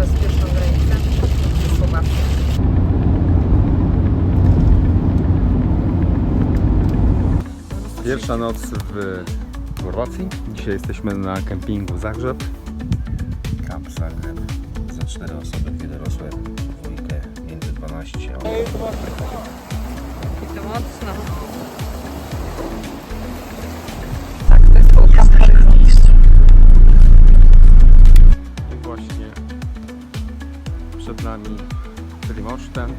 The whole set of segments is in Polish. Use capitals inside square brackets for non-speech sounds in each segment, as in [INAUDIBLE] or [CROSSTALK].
przez pierwszą granicę ze Słowacji. Pierwsza noc w Chorwacji. Dzisiaj jesteśmy na kempingu Zagrzeb. Kamp Zagreb za cztery osoby, dwie dorosłe, dwójkę między 12 a I to mocno. Przed nami Trimorszten.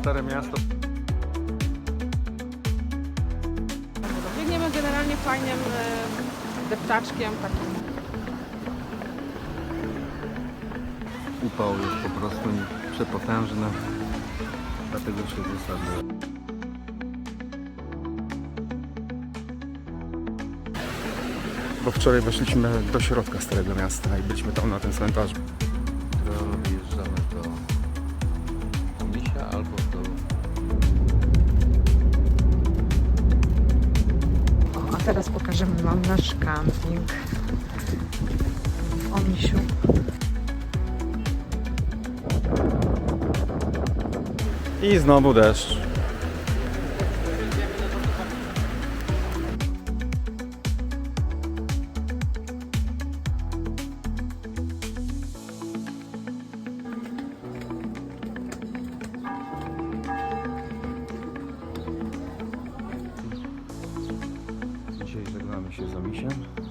Stare miasto. Biegniemy generalnie fajnym e, deptaczkiem takim. Upał jest po prostu przepotężny. Dlatego się zostawiłem. Bo wczoraj weszliśmy do środka Starego Miasta i byliśmy tam na tym cmentarzu. To wjeżdżamy do Pomisia albo do O, a teraz pokażemy Wam nasz camping w Omisiu. I znowu deszcz. Żegnamy się z Omisiem.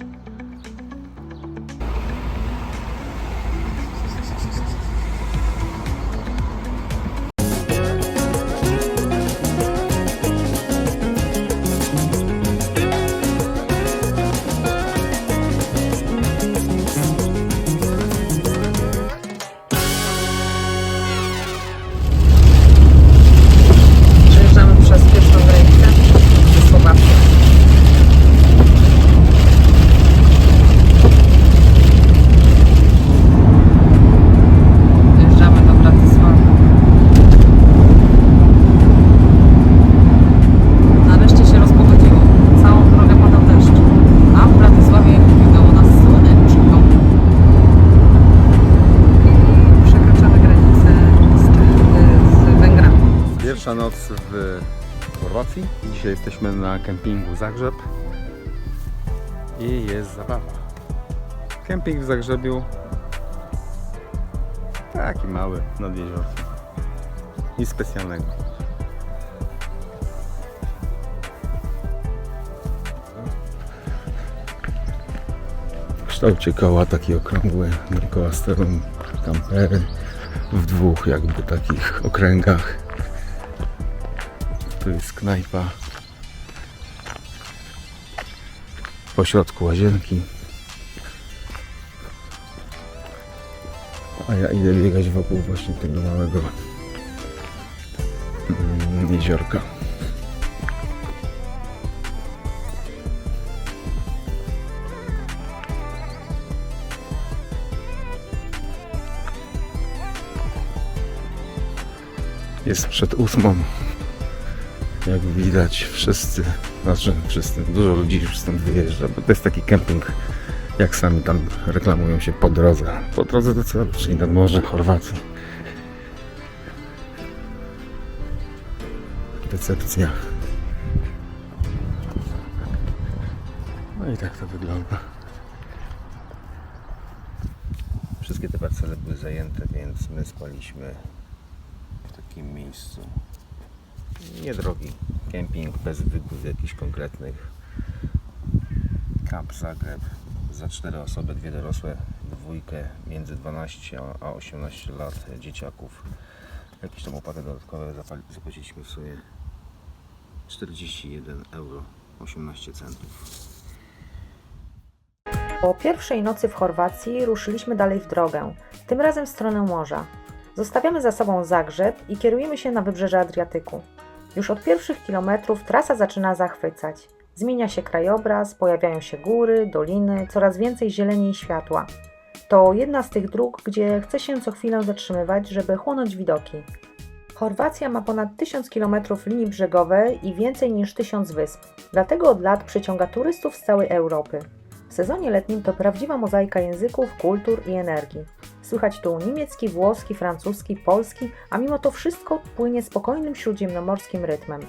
Noc w Chorwacji. Dzisiaj jesteśmy na kempingu Zagrzeb. I jest zabawa. Kemping w Zagrzebiu. Taki mały, nad jeziorkiem. Nic specjalnego. w kształcie koła taki okrągły, dookoła stoją kampery w dwóch jakby takich okręgach. Tu jest knajpa. Po środku łazienki. A ja idę biegać wokół właśnie tego małego mm, jeziorka. Jest przed ósmą. Jak widać, wszyscy, znaczy wszyscy, dużo ludzi już stąd wyjeżdża, bo to jest taki kemping, jak sami tam reklamują się po drodze. Po drodze do celu, czyli nad morze Chorwacji. Recepcja. No i tak to wygląda. Wszystkie te parcele były zajęte, więc my spaliśmy w takim miejscu. Niedrogi kemping, bez wygód jakichś konkretnych. Kamp Zagreb za cztery osoby, dwie dorosłe, dwójkę między 12 a 18 lat dzieciaków. Jakieś tam opłaty dodatkowe zapłaciliśmy w sumie 41 euro 18 centów. Po pierwszej nocy w Chorwacji ruszyliśmy dalej w drogę, tym razem w stronę morza. Zostawiamy za sobą Zagrzeb i kierujemy się na wybrzeże Adriatyku. Już od pierwszych kilometrów trasa zaczyna zachwycać. Zmienia się krajobraz, pojawiają się góry, doliny, coraz więcej zieleni i światła. To jedna z tych dróg, gdzie chce się co chwilę zatrzymywać, żeby chłonąć widoki. Chorwacja ma ponad 1000 km linii brzegowej i więcej niż 1000 wysp, dlatego od lat przyciąga turystów z całej Europy. W sezonie letnim to prawdziwa mozaika języków, kultur i energii. Słychać tu niemiecki, włoski, francuski, polski, a mimo to wszystko płynie spokojnym śródziemnomorskim rytmem.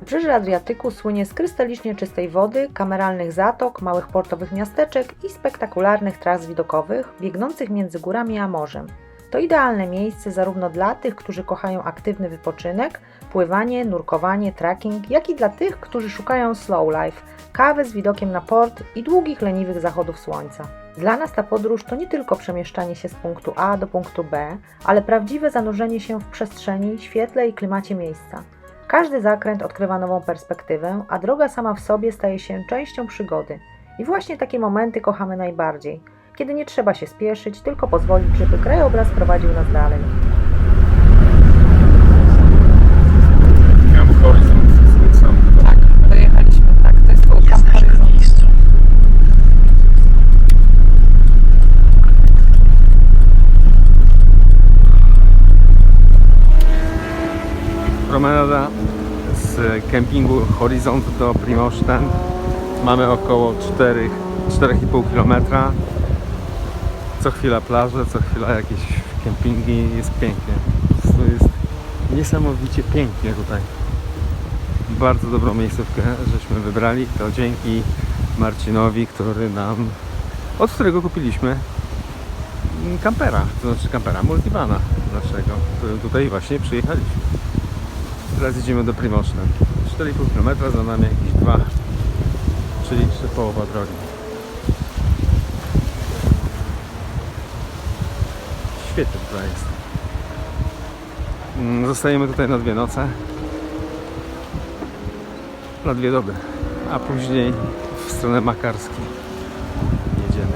Wybrzeże Adriatyku słynie z krystalicznie czystej wody, kameralnych zatok, małych portowych miasteczek i spektakularnych tras widokowych biegnących między górami a morzem. To idealne miejsce zarówno dla tych, którzy kochają aktywny wypoczynek, pływanie, nurkowanie, trekking, jak i dla tych, którzy szukają slow life, kawy z widokiem na port i długich, leniwych zachodów słońca. Dla nas ta podróż to nie tylko przemieszczanie się z punktu A do punktu B, ale prawdziwe zanurzenie się w przestrzeni, świetle i klimacie miejsca. Każdy zakręt odkrywa nową perspektywę, a droga sama w sobie staje się częścią przygody. I właśnie takie momenty kochamy najbardziej, kiedy nie trzeba się spieszyć, tylko pozwolić, żeby krajobraz prowadził nas dalej. Camp Horizon. Sam. Tak, dojechaliśmy, tak, to jest koło Camp Horizon. Promenada z kempingu Horizont do Primoszten. Mamy około 4, 4,5 km. Co chwila plaże, co chwila jakieś kempingi. Jest pięknie. Prostu jest niesamowicie pięknie tutaj. Bardzo dobrą miejscówkę żeśmy wybrali. To dzięki Marcinowi, który nam, od którego kupiliśmy kampera, to znaczy kampera multivana naszego, tutaj właśnie przyjechaliśmy. Teraz idziemy do Primoszna. 4,5 km, za nami jakieś 2, czyli połowa drogi. Świetnie tutaj jest. Mm, Zostajemy tutaj na dwie noce. Na dwie doby. A później w stronę Makarskiej jedziemy.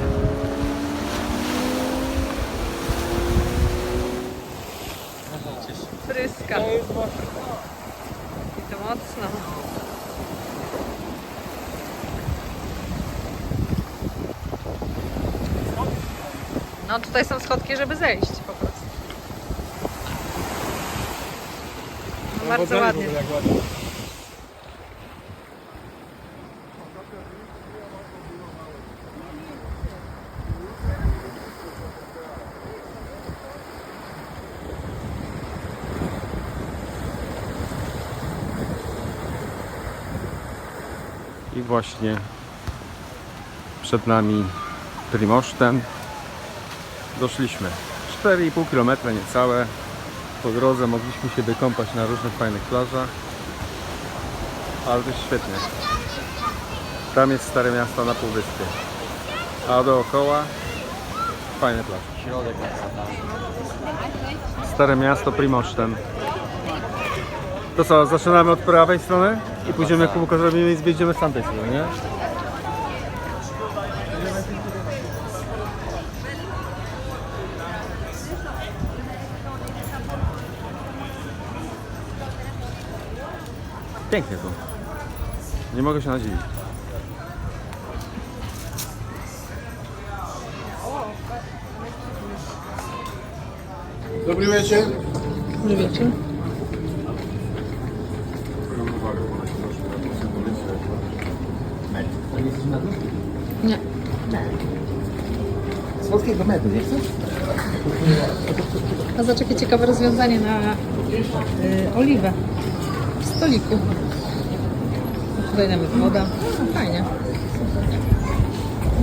Pryska. I mocno. No tutaj są schodki, żeby zejść po prostu. No, bardzo ładnie. Właśnie przed nami Primoszten. Doszliśmy. 4,5 km niecałe. Po drodze mogliśmy się wykąpać na różnych fajnych plażach. Ale to jest świetnie. Tam jest stare miasto na półwyspie. A dookoła fajne plaże. Stare miasto Primoszten. To co, zaczynamy od prawej strony i pójdziemy kółko zrobimy i zwiedziemy z tamtej strony, nie? Pięknie tu. Nie mogę się nadziwić. Dobry wieczór. Dobry wieczór. Nie. Słodkiego medu, nie chcesz? A zobacz jakie ciekawe rozwiązanie na y, oliwę w stoliku. Tutaj nawet woda. No, fajnie.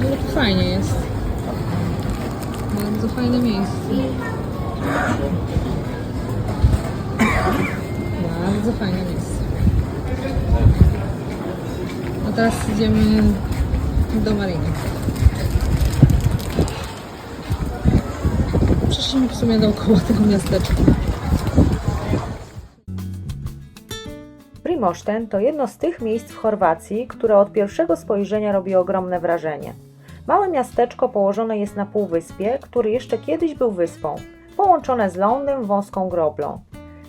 Ale tu fajnie jest. Bardzo fajne miejsce. Bardzo fajne miejsce. A teraz idziemy do Mariny. Przeszliśmy w sumie dookoła tego miasteczka. Primoszten to jedno z tych miejsc w Chorwacji, które od pierwszego spojrzenia robi ogromne wrażenie. Małe miasteczko położone jest na półwyspie, który jeszcze kiedyś był wyspą, połączone z lądem wąską groblą.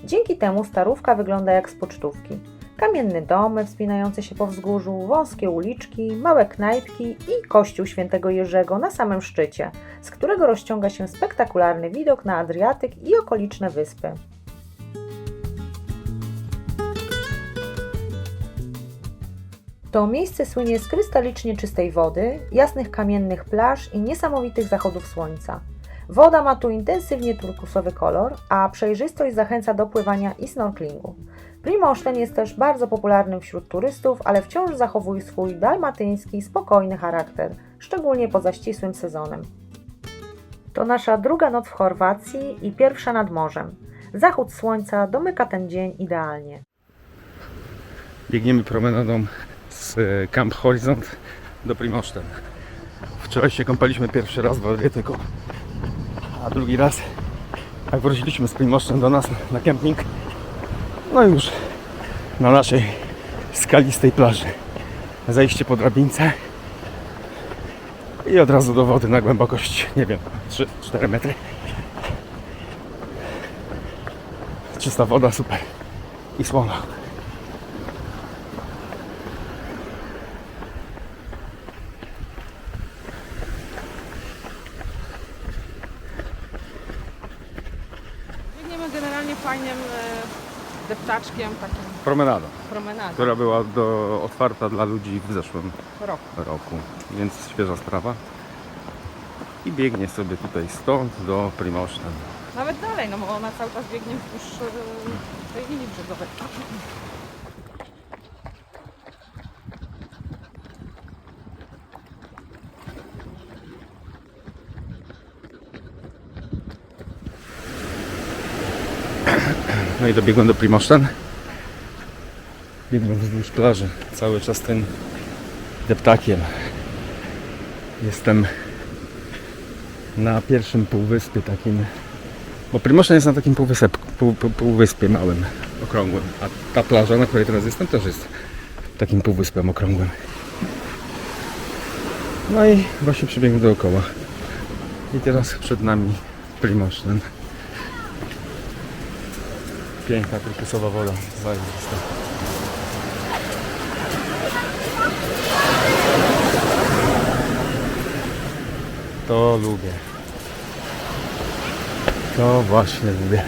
Dzięki temu starówka wygląda jak z pocztówki. Kamienne domy wspinające się po wzgórzu, wąskie uliczki, małe knajpki i kościół świętego Jerzego na samym szczycie, z którego rozciąga się spektakularny widok na Adriatyk i okoliczne wyspy. To miejsce słynie z krystalicznie czystej wody, jasnych kamiennych plaż i niesamowitych zachodów słońca. Woda ma tu intensywnie turkusowy kolor, a przejrzystość zachęca do pływania i snorklingu. Primoszten jest też bardzo popularnym wśród turystów, ale wciąż zachowuje swój dalmatyński, spokojny charakter, szczególnie poza ścisłym sezonem. To nasza druga noc w Chorwacji i pierwsza nad morzem. Zachód słońca domyka ten dzień idealnie. Biegniemy promenadą z e, Camp Horizont do Primoszten. Wczoraj się kąpaliśmy pierwszy raz w Adriatyku, a drugi raz jak wróciliśmy z Primoszten do nas na kemping. No już na naszej skalistej plaży. Zejście po drabince i od razu do wody na głębokość, nie wiem, 3-4 metry. Czysta woda, super. I słona. Biegniemy generalnie fajnym deptaczkiem, takim Promenada, promenadą która była do, otwarta dla ludzi w zeszłym roku. roku, więc świeża sprawa. I biegnie sobie tutaj stąd do Primoszten. Nawet dalej, no bo ona cały czas biegnie wzdłuż e, tej linii brzegowej. No i dobiegłem do Primoszten. Biegłem wzdłuż plaży cały czas tym deptakiem. Jestem na pierwszym półwyspie takim, bo Primoszten jest na takim półwysep, pół, pół, półwyspie małym, okrągłym, a ta plaża, na której teraz jestem, też jest takim półwyspem okrągłym. No i właśnie przebiegłem dookoła. I teraz przed nami Primoszten. Piękna turkusowa woda, zajebista. To lubię. To właśnie lubię.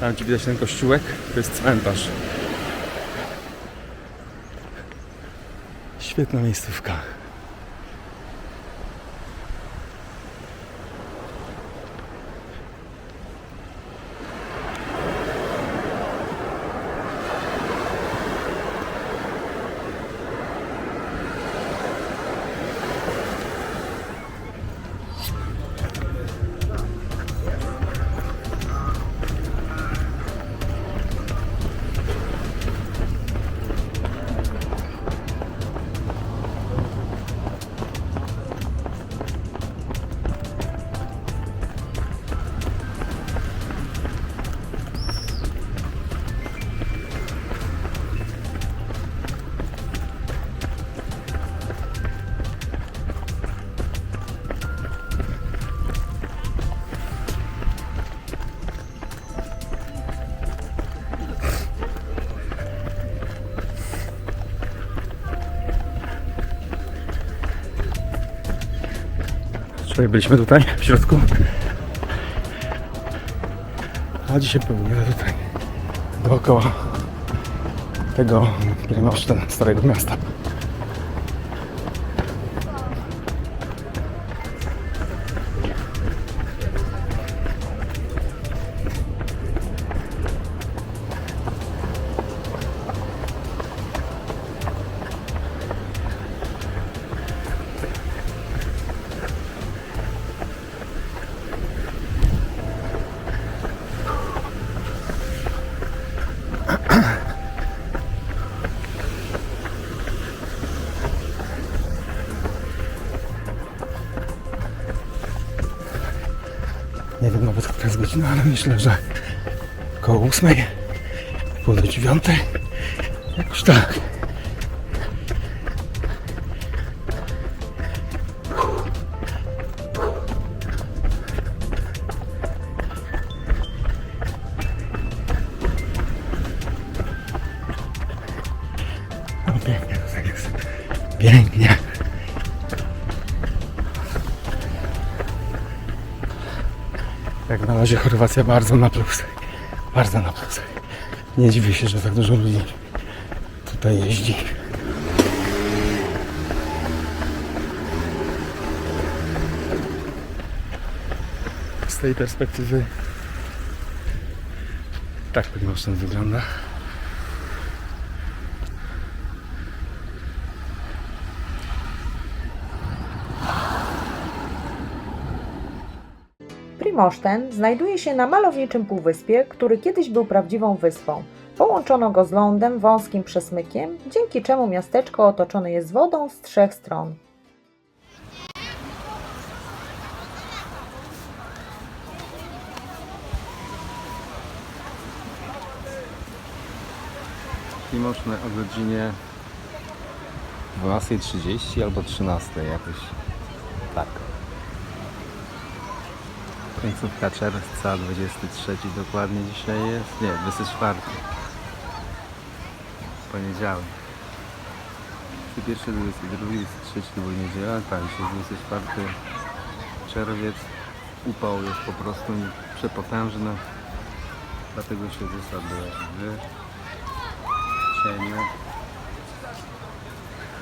Tam ci widać ten kościółek, to jest cmentarz. Świetna miejscówka. Wczoraj byliśmy tutaj w środku. A dzisiaj próbujemy tutaj dookoła tego Primoszten, starego miasta. Jest godzina, ale myślę, że koło ósmej, pół do dziewiątej. Jakoś tak. Jak na razie Chorwacja bardzo na plus. Bardzo na plus. Nie dziwię się, że tak dużo ludzi tutaj jeździ. Z tej perspektywy tak Primorszyn wygląda. Primoszten znajduje się na malowniczym półwyspie, który kiedyś był prawdziwą wyspą. Połączono go z lądem wąskim przesmykiem, dzięki czemu miasteczko otoczone jest wodą z trzech stron. Primoszne o godzinie 12.30 albo 13 jakoś tak. Końcówka czerwca, 23 dokładnie dzisiaj jest. Nie, 24. Poniedziałek. 21, 22, 23 to był niedziela, tak, dzisiaj jest 24 czerwiec. Upał jest po prostu przepotężny. Dlatego się zasaduje w cieniu.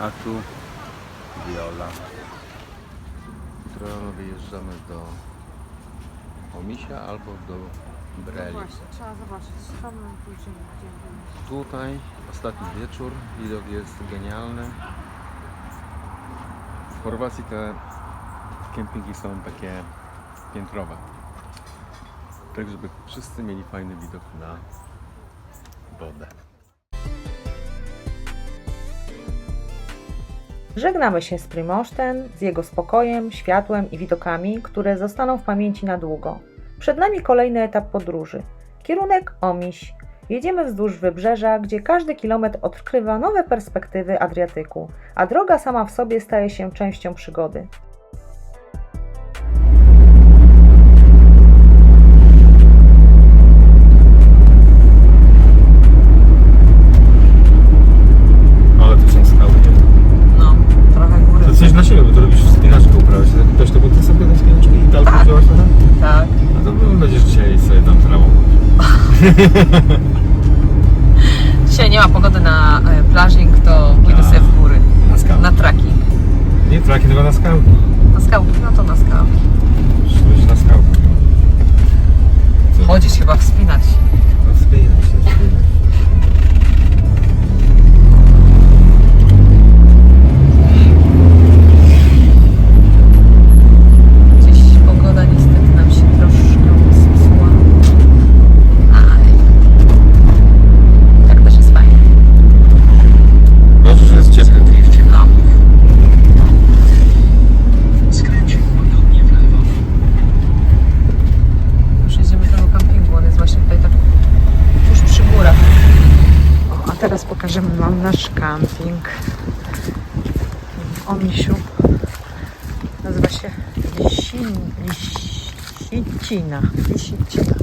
A tu Viola. Jutro wyjeżdżamy do Omisia albo do Breli. trzeba zobaczyć, tam pójdziemy, Tutaj ostatni wieczór, widok jest genialny. W Chorwacji te kempingi są takie piętrowe. Tak, żeby wszyscy mieli fajny widok na wodę. Żegnamy się z Primoszten, z jego spokojem, światłem i widokami, które zostaną w pamięci na długo. Przed nami kolejny etap podróży. Kierunek Omiś. Jedziemy wzdłuż wybrzeża, gdzie każdy kilometr odkrywa nowe perspektywy Adriatyku, a droga sama w sobie staje się częścią przygody. [LAUGHS] Dzisiaj nie ma pogody na e, plażing, to pójdę sobie w góry. Na skałki. Na. Nie traki, tylko na skałki. Na skałki, no to na skałki. Lisicina. Lisicina.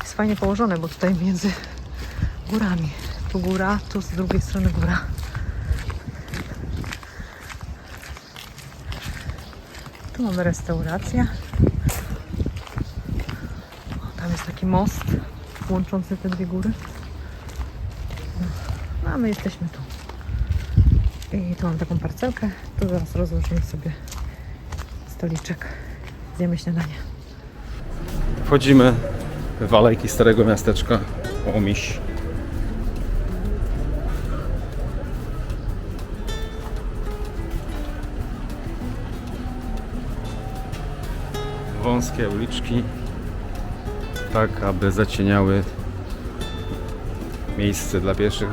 Jest fajnie położone, bo tutaj między górami. Tu góra, tu z drugiej strony góra. Tu mamy restaurację. Tam jest taki most łączący te dwie góry. No, a my jesteśmy tu. I tu mam taką parcelkę. Tu zaraz rozłożymy sobie stoliczek. Zjemy śniadanie. Wchodzimy w alejki starego miasteczka Omiś. Wąskie uliczki, tak aby zacieniały miejsce dla pieszych.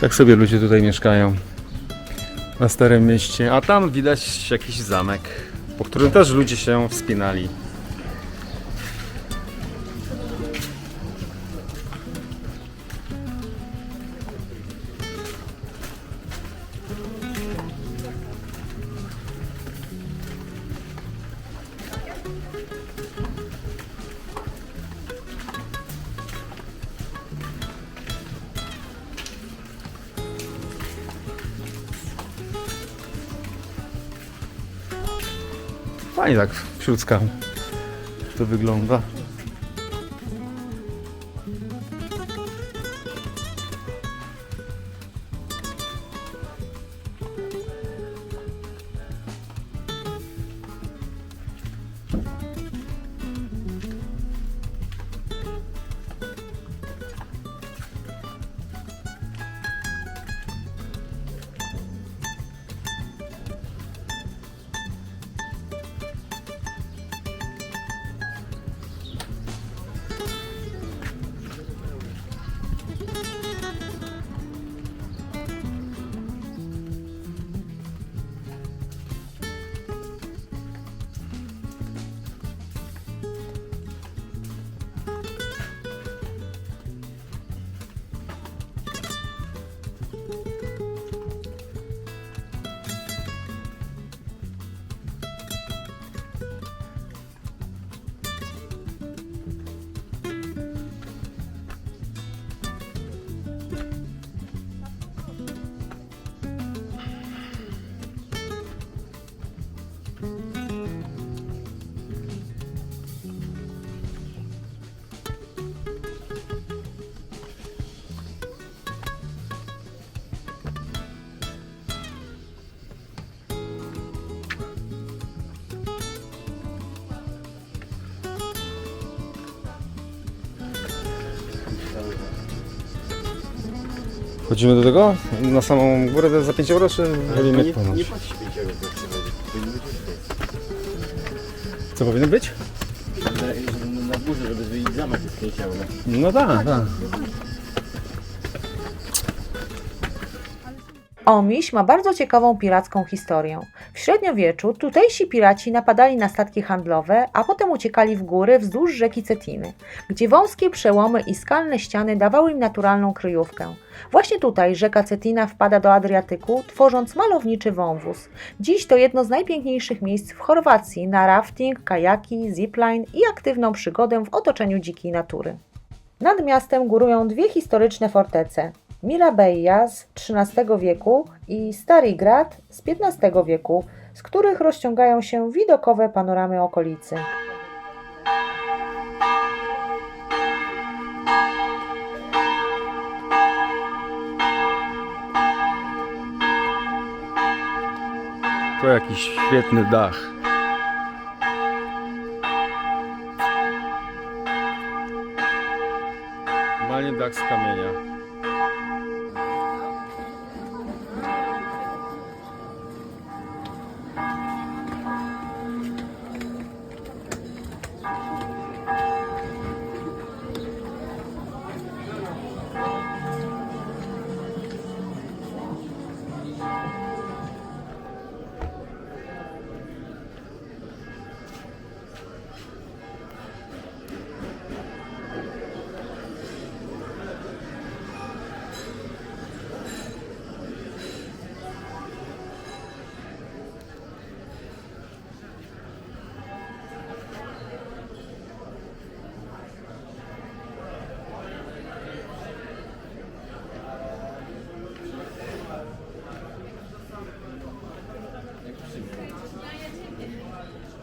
Tak sobie ludzie tutaj mieszkają. Na Starym Mieście. A tam widać jakiś zamek, po którym też ludzie się wspinali. Wśród skał to wygląda. Chodzimy do tego? Na samą górę to za 5 euro, czy wolimy nie, ponoć? nie płaci 5 euro za przyjechać. Powinno być Co powinno być? na, na górze, żeby zwiedzić zamek jest 5 euro. No tak, tak. Omiś ma bardzo ciekawą piracką historię. W średniowieczu tutejsi piraci napadali na statki handlowe, a potem uciekali w góry wzdłuż rzeki Cetiny, gdzie wąskie przełomy i skalne ściany dawały im naturalną kryjówkę. Właśnie tutaj rzeka Cetina wpada do Adriatyku, tworząc malowniczy wąwóz. Dziś to jedno z najpiękniejszych miejsc w Chorwacji na rafting, kajaki, zipline i aktywną przygodę w otoczeniu dzikiej natury. Nad miastem górują dwie historyczne fortece. Mirabeja z XIII wieku i Stary Grad z XV wieku, z których rozciągają się widokowe panoramy okolicy. To jakiś świetny dach. Normalnie dach z kamienia.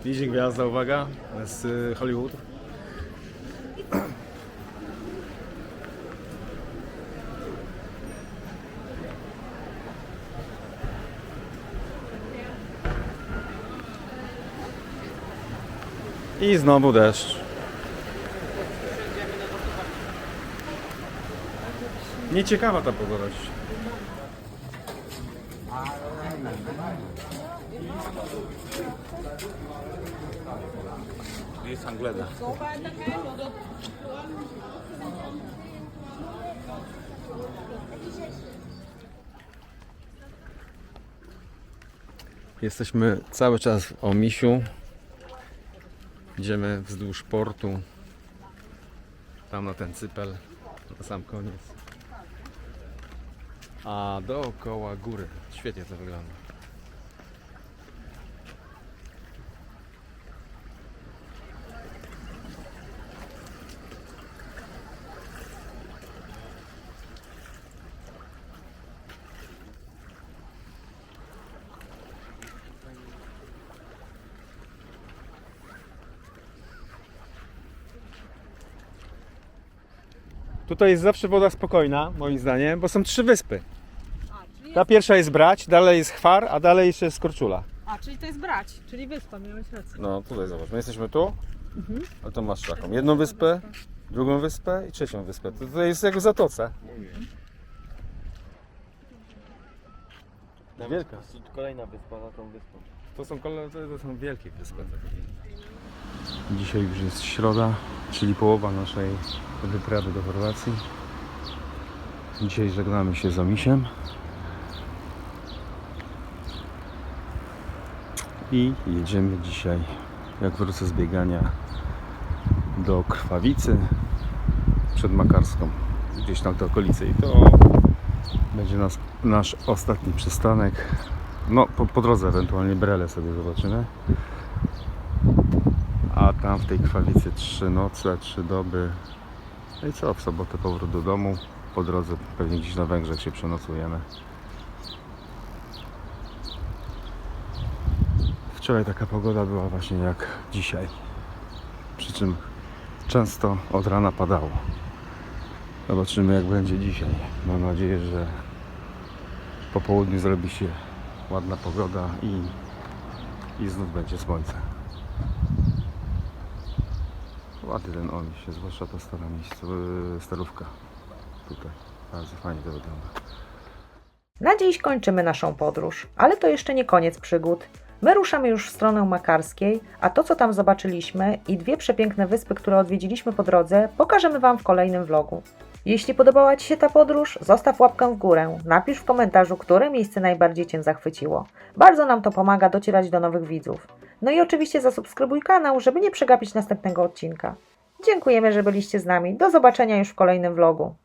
Idzie gwiazda, uwaga, z y, Hollywood. I znowu deszcz. Nieciekawa ta pogoda. Angleda. Jesteśmy cały czas w Omisiu. Idziemy wzdłuż portu. Tam na ten cypel. Na sam koniec. A dookoła góry. Świetnie to wygląda. Tutaj jest zawsze woda spokojna, moim zdaniem, bo są trzy wyspy. Ta pierwsza jest Brać, dalej jest Chwar, a dalej jeszcze jest Korczula. A, czyli to jest brać, czyli wyspa, miałeś rację. No tutaj zobacz, my jesteśmy tu, a to masz taką jedną wyspę, drugą wyspę i trzecią wyspę. To tutaj jest jak w Zatoce. Wielka. Kolejna wyspa na tą wyspą. To są, kole- to to są wielkie wyspy. Dzisiaj już jest środa, czyli połowa naszej wyprawy do Chorwacji. Dzisiaj żegnamy się z Omisiem. I jedziemy dzisiaj, jak wrócę z biegania, do Krwawicy przed Makarską, gdzieś tam w tej okolicy. I to będzie nas, nasz ostatni przystanek. No, po, po drodze ewentualnie Brele sobie zobaczymy. Tam w tej Krwawicy trzy noce, trzy doby. No i co, w sobotę powrót do domu. Po drodze pewnie gdzieś na Węgrzech się przenocujemy. Wczoraj taka pogoda była właśnie jak dzisiaj. Przy czym często od rana padało. Zobaczymy jak będzie dzisiaj. Mam nadzieję, że po południu zrobi się ładna pogoda i, i znów będzie słońce. Ładny ten omiś, zwłaszcza ta stara miejsce, starówka tutaj. Bardzo fajnie to wygląda. Na dziś kończymy naszą podróż, ale to jeszcze nie koniec przygód. My ruszamy już w stronę Makarskiej, a to co tam zobaczyliśmy i dwie przepiękne wyspy, które odwiedziliśmy po drodze, pokażemy Wam w kolejnym vlogu. Jeśli podobała Ci się ta podróż, zostaw łapkę w górę, napisz w komentarzu, które miejsce najbardziej Cię zachwyciło. Bardzo nam to pomaga docierać do nowych widzów. No i oczywiście zasubskrybuj kanał, żeby nie przegapić następnego odcinka. Dziękujemy, że byliście z nami. Do zobaczenia już w kolejnym vlogu.